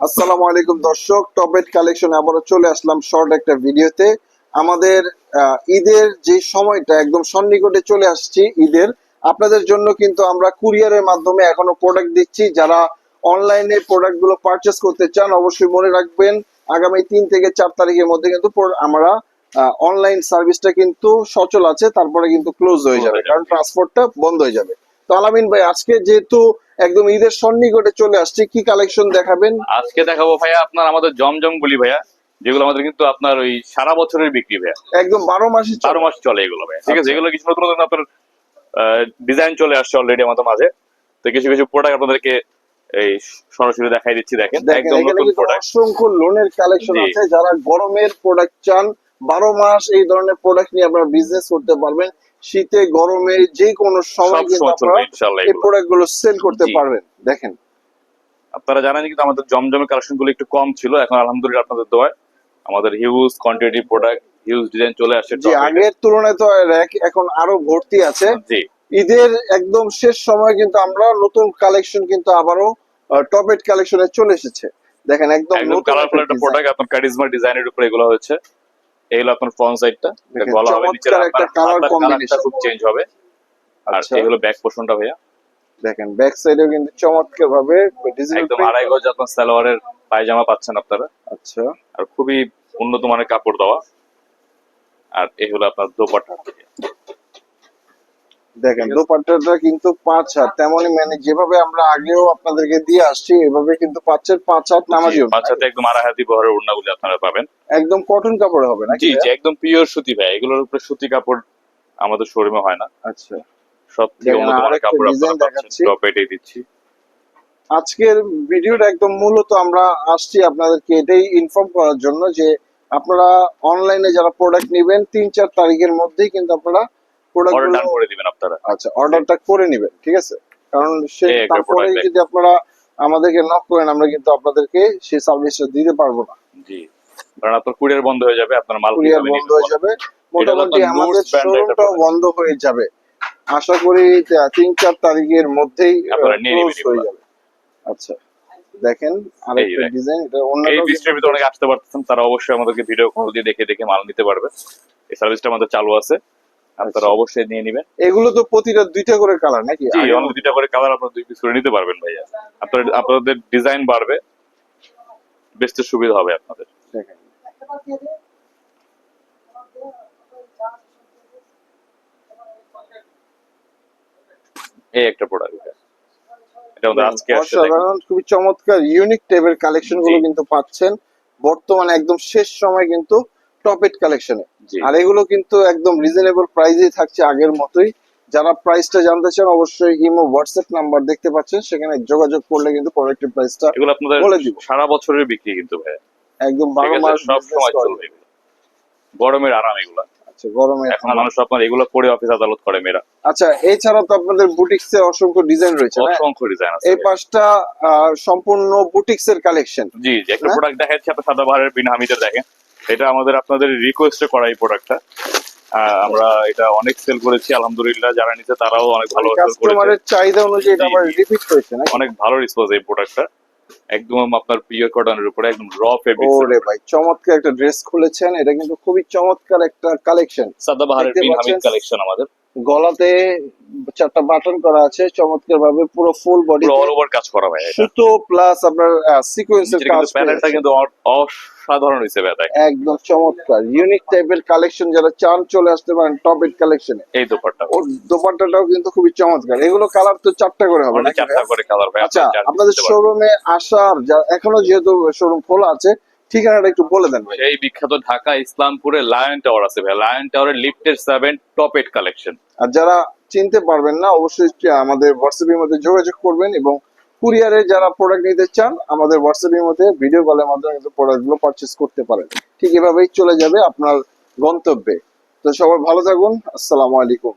আসসালামু আলাইকুম দর্শক টপেট কালেকশন আবারও চলে আসলাম শর্ট একটা ভিডিওতে। আমাদের ঈদের যে সময়টা একদম সন্নিকটে চলে আসছি ঈদের। আপনাদের জন্য কিন্তু আমরা কুরিয়ারের মাধ্যমে এখনও প্রোডাক্ট দিচ্ছি। যারা অনলাইনে প্রোডাক্টগুলো পারচেস করতে চান অবশ্যই মনে রাখবেন আগামী তিন থেকে চার তারিখের মধ্যে কিন্তু আমরা অনলাইন সার্ভিসটা কিন্তু সচল আছে তারপরে কিন্তু ক্লোজ হয়ে যাবে কারণ ট্রান্সপোর্টটা বন্ধ হয়ে যাবে। তো আলামিন ভাই আজকে যেহেতু একদম ঈদের সন্নিকটে চলে আসছে। কি কালেকশন দেখাবেন? আজকে দেখাবো ভাইয়া আপনার আমাদের জমজম গুলি ভাইয়া যেগুলো আমাদের কিন্তু আপনার ওই সারা বছরের বিক্রি ভাইয়া। একদম বারো মাসে বারো মাস চলে এগুলো ভাইয়া। ঠিক আছে আচ্ছা। এগুলো কিছু নতুন নতুন আপনার ডিজাইন চলে আসছে অলরেডি আমাদের মাঝে। তো কিছু কিছু প্রোডাক্ট আপনাদেরকে এই সরাসরি দেখাই দিচ্ছি দেখেন দেখেন একদম নতুন প্রোডাক্ট অসংখ্য লোনের কালেকশন আছে। যারা গরমের প্রোডাক্ট চান বারো মাস এই ধরনের প্রোডাক্ট নিয়ে আপনারা বিজনেস করতে পারবেন। শীতে গরমে যে কোনো সময় এই প্রোডাক্টগুলো সেল করতে পারবেন। দেখেন। আপনারা জানেন কিন্তু আমাদের জমজমের কালেকশনগুলো একটু কম ছিল এখন আলহামদুলিল্লাহ আপনাদের দোয়ায় আমাদের huge quantity product huge design চলে আসছে যে আগের তুলনায় তো র্যাক এখন আরও ভর্তি আছে। জি। ঈদের একদম শেষ সময় কিন্তু আমরা নতুন কালেকশন কিন্তু আবারও টপেট কালেকশনে চলে এসেছে। দেখেন একদম নতুন কালারফুল একটা প্রোডাক্ট আপনার কারিজমা ডিজাইনের উপরে এগুলো হচ্ছে হলো আপনার ফ্রন্ট সাইডটা গলা হবে নিচে খুব চেঞ্জ হবে। আর আচ্ছা। এই হলো ব্যাক পোর্শনটা ভাইয়া। দেখেন ব্যাক সাইডেও কিন্তু চমৎকার ভাবে একদম আড়াই গজ আপনার সালোয়ারের পায়জামা পাচ্ছেন আপনারা। আচ্ছা। আর খুবই উন্নত মানের কাপড় দেওয়া। আর এই হলো আপনার দোপাট্টা। দেখেন দোপাট্টাটা কিন্তু পাঁচ হাত। তেমনই মানে যেভাবে আমরা আগেও আপনাদেরকে দিয়ে আসছি এভাবে কিন্তু পাঁচের পাঁচ হাত নামাজি হবে। বাচ্চাতে একদম আড়াই হাতি বহরের ওড়নাগুলি আপনারা পাবেন। একদম কটন কাপড়ে হবে নাকি জি জি একদম পিওর সুতি ভাই এগুলোর উপরে সুতি কাপড় আমাদের শোরুমে হয় না। আচ্ছা। সব থেকে উন্নত মানের কাপড় আপনারা পাচ্ছেন। টপ এটাই দিচ্ছি। আজকের ভিডিওটা একদম মূলত আমরা আসছি আপনাদেরকে এটাই ইনফর্ম করার জন্য যে আপনারা অনলাইনে যারা প্রোডাক্ট নেবেন তিন চার তারিখের মধ্যেই কিন্তু আপনারা প্রোডাক্ট অর্ডার ডান করে দিবেন আপনারা। আচ্ছা অর্ডারটা করে নেবেন ঠিক আছে? কারণ সে তারপরে যদি আপনারা আমাদেরকে নক করেন আমরা কিন্তু আপনাদেরকে সেই সার্ভিসটা দিতে পারব না। জি কারণ আপনার কুরিয়ার বন্ধ হয়ে যাবে আপনার মাল কুরিয়ার বন্ধ হয়ে যাবে। মোটামুটি আমাদের Noods brand এর একটা শোরুমটাও product। বন্ধ হয়ে যাবে। আশা করি তিন চার তারিখের মধ্যেই হয়ে যাবে। আচ্ছা দেখেন আরেকটা ডিজাইন এটা এই অন্যটা বৃষ্টির আসতে পারতেছেন তারা অবশ্যই আমাদেরকে ভিডিও কল দিয়ে দেখে দেখে মাল নিতে পারবে। এই সার্ভিসটা আমাদের চালু আছে। আপনারা আচ্ছা। অবশ্যই নিয়ে নেবেন। এগুলো তো প্রতিটা দুইটা করে কালার নাকি? জি অনেক দুইটা করে কালার আপনারা দুই পিস করে নিতে পারবেন ভাইয়া। আপনার আপনাদের ডিজাইন বাড়বে। বেচতে সুবিধা হবে আপনাদের। এই একটা প্রোডাক্ট এটা আমাদের আজকে অসাধারণ খুবই চমৎকার ইউনিক টাইপের কালেকশনগুলো কিন্তু পাচ্ছেন। বর্তমানে একদম শেষ সময় কিন্তু টপেট কালেকশনে আর এগুলো কিন্তু একদম রিজনেবল প্রাইসেই থাকছে আগের মতোই। যারা প্রাইসটা জানতে চান অবশ্যই ইমো হোয়াটসঅ্যাপ নাম্বার দেখতে পাচ্ছেন। সেখানে যোগাযোগ করলে কিন্তু প্রোডাক্টের প্রাইসটা এগুলো আপনাদের বলে দিব। সারা বছরের বিক্রি কিন্তু ভাইয়া। একদম ঠিক বারো আছে মাস সব সময় চলবে গরমের আরাম এগুলা। আচ্ছা গরমে এখন মানুষ আপনার এগুলো পরে অফিস আদালত করে মেয়েরা। আচ্ছা এছাড়া তো আপনাদের বুটিক্স অসংখ্য ডিজাইন রয়েছে অসংখ্য ডিজাইন আছে এই পাঁচটা সম্পূর্ণ বুটিক্স এর কালেকশন জি জি একটা? প্রোডাক্ট দেখাচ্ছি সাদা সাদাবাহারের বিন হামিদের দেখেন। এটা আমাদের আপনাদের রিকোয়েস্টে করা এই প্রোডাক্টটা আমরা এটা অনেক সেল করেছি আলহামদুলিল্লাহ যারা নিচ্ছে তারাও অনেক ভালো কাস্টমারের চাহিদা অনুযায়ী এটা আবার রিপিট হয়েছে না অনেক ভালো রেসপন্স এই প্রোডাক্টটা একদম আপনার পিওর কটনের উপরে একদম র ফেব্রিক ওরে ভাই চমৎকার একটা ড্রেস খুলেছেন। এটা কিন্তু খুবই চমৎকার একটা কালেকশন সাদা বাহারের কালেকশন আমাদের। গলাতে চারটা বাটন করা আছে চমৎকার ভাবে পুরো ফুল বডি অল ওভার কাজ করা ভাই সুতো প্লাস আপনার সিকোয়েন্সের কাজ প্যানেলটা কিন্তু অসাধারণ হয়েছে ভাই একদম চমৎকার। ইউনিক টাইপের কালেকশন যারা চান চলে আসতে পারেন টপ এড কালেকশনে এই দোপাট্টা। ওর দোপাট্টাটাও কিন্তু খুবই চমৎকার। এগুলো কালার তো চারটা করে হবে নাকি চারটা করে কালার ভাই আচ্ছা আপনাদের। শোরুমে আসার এখনও যেহেতু শোরুম খোলা আছে ঠিকানাটা একটু বলে দেন ভাই। সেই বিখ্যাত ঢাকা ইসলামপুরে লায়ন টাওয়ার আছে ভাই। লায়ন টাওয়ারের লিফটের সেভেন টপ এড কালেকশন আর যারা চিনতে পারবেন না অবশ্যই আমাদের হোয়াটসঅ্যাপের মধ্যে যোগাযোগ করবেন এবং কুরিয়ারে যারা প্রোডাক্ট নিতে চান আমাদের হোয়াটসঅ্যাপের মধ্যে ভিডিও কলের মাধ্যমে কিন্তু প্রোডাক্টগুলো পারচেস করতে পারেন। ঠিক এভাবেই চলে যাবে আপনার গন্তব্যে। তো সবাই ভালো থাকুন। আসসালামু আলাইকুম।